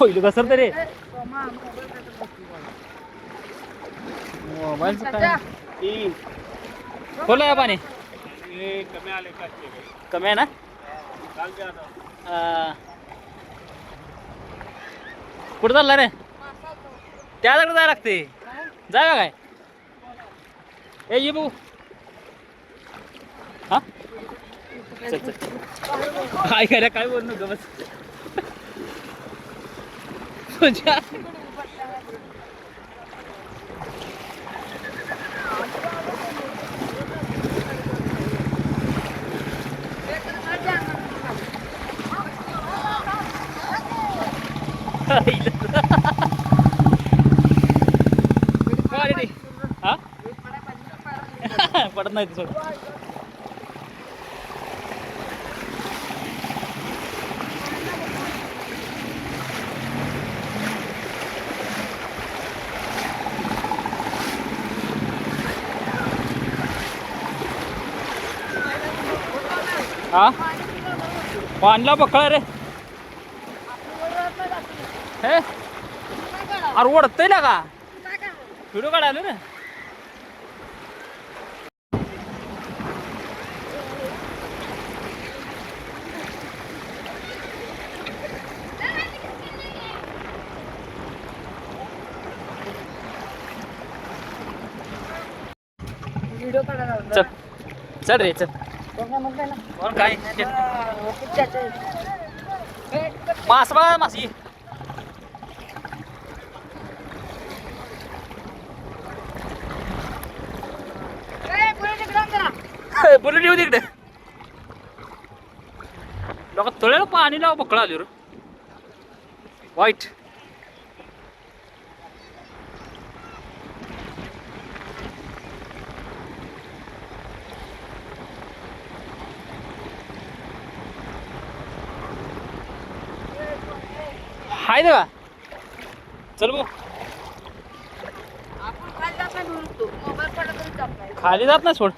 होईल कसं काय? ई. खोलं आहे पाणी. कमी आले का कमी आहे ना? कुठं चालला रे? त्याकडे जायला लागते. जाय काय? ए ये बघू. हा? काय करा काय बोल नको बस तुझ्या काय रे हा हा? पाणला बकळा रे. हे? अरे ओढतय ना का? व्हिडिओ काढायला ना. व्हिडिओ चल. चल रे चल. कोण काय मास बघा मासी बुलेट येऊ तिकडे लोक तळेला पाणी लाव बकळा आली रे वाईट हाय का चल बघ. आपण खाली जात नाही म्हणतो मोबाईल पडला तरी जात नाही खाली जात नाही सोड.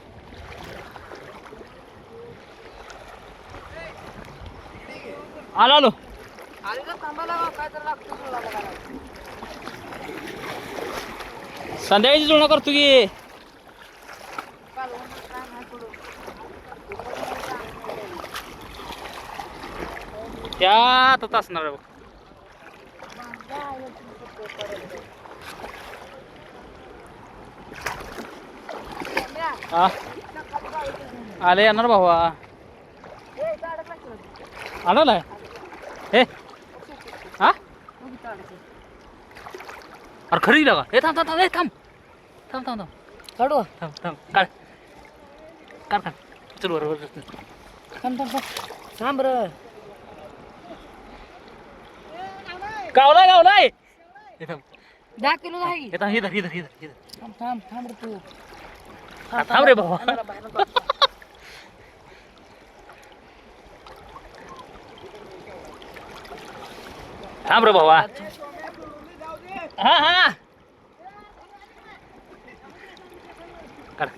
आलो आलो. थांबायला काय तर लागतो तुला बघायला. संध्याकाळची जुळणा करतो की. काल ऊन काय नाही पडू. त्या आता असणार आहे बघ. नाही. आले येणार भावा? आला हे. हा. अरे खरी लागा हे थांब थांब थांब थांब. थांब थांब थांब. काढू थांब थांब. काढ. काढ काढ. चल बरोबर थांब थांब थांब. थांब रे. गावलाय गावलाय. हे थांब. दहा किलो नाही. हे थांब हे धर हे धर हे धर हे धर. थांब थांब थांब रे तू. हा, थांब रे भावा. जरा बाहेर नको. थांब रे भावा. हा हा. काढ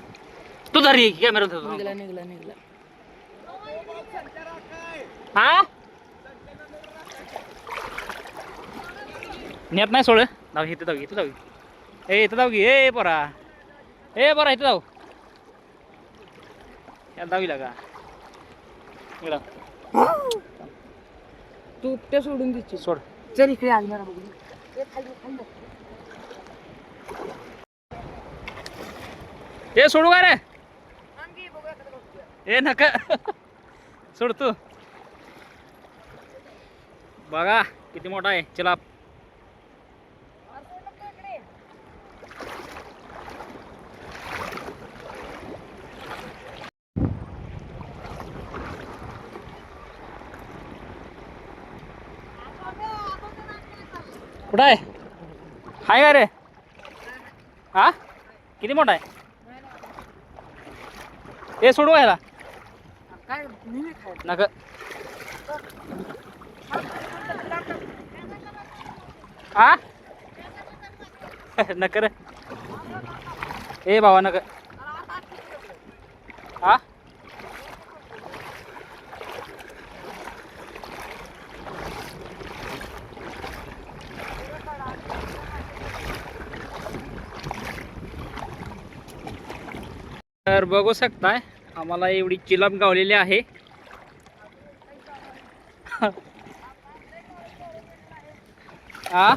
तू धर कॅमेरा निघला निघला निघला. हा? नेत नाही सोड. जाऊ इथं जाऊ इथं जाऊ. ए इथं जाऊ की. ए बरा ए बरा इथं जाऊ. याला जाऊ लागा तू ते सोडून देशील. सोड. चल इकडे आज मला ए, सोडू का रे. ए नका. सोड तू. बघा किती मोठा आहे. चला. कुठं आहे? हाय का रे? हा? किती मोठा आहे? ए सोडू याला. काय नेहमी नका. आ नका रे. ए बाबा नका हा तर बघू शकताय आम्हाला एवढी चिलम गावलेली आहे. हा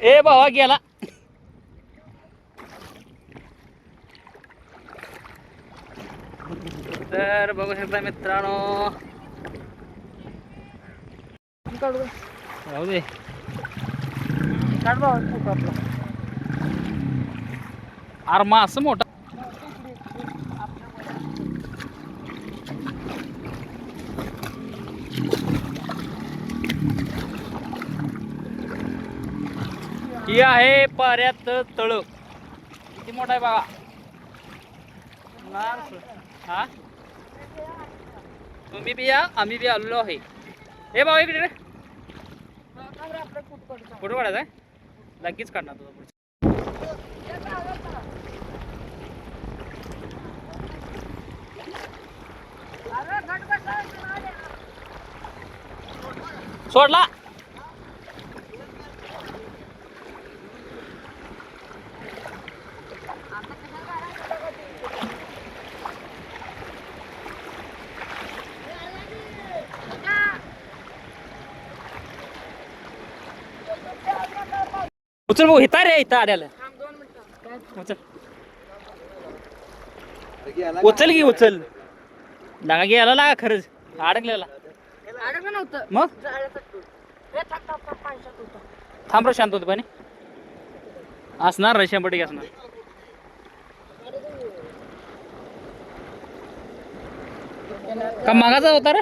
ए भावा गेला. तर बघू शकता मित्रांनो. राहू दे. अरे मा असं मोठा ही आहे पाऱ्यात तळ. किती मोठा आहे बाबा? हा? तुम्ही बी या आम्ही बी आलेलो आहे. हे बाबा इकडे रे. आपला फोटो काढायचा आहे? लगेच काढणार तुझा पुढचा. सोडला. उचल भाऊ हिता रे आड्याला दोन मिनिटं उचल. उचल की उचल. लागा गेला लागा खरंच. अडकलेला. अडकलं नव्हतं. मग? थांब रे शांत होते पाणी. असणार रे शंभर टक्के असणार. का मागाचा होता रे?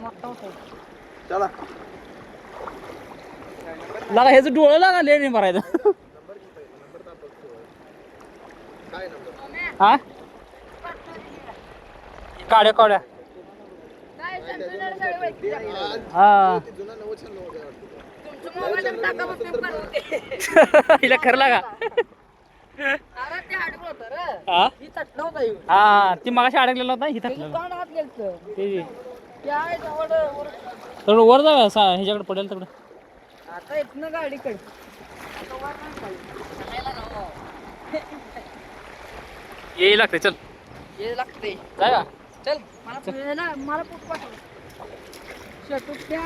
मोठा होता लागा ह्याचं डोळं लागा लेट नाही भरायचं हा काड्या काड्या. हा. हिला खरं लागा हा ही. हा ती मागाशी अडकलेला होता हात गेलतं. ते. थोडं वर सा ह्याच्याकडे पडेल तिकडं आता येत ना गाडी गाडीकडे. ये लागते चल. ये लागते काय चल मला पुण्याला- मला पोट पाठव. शेटू त्या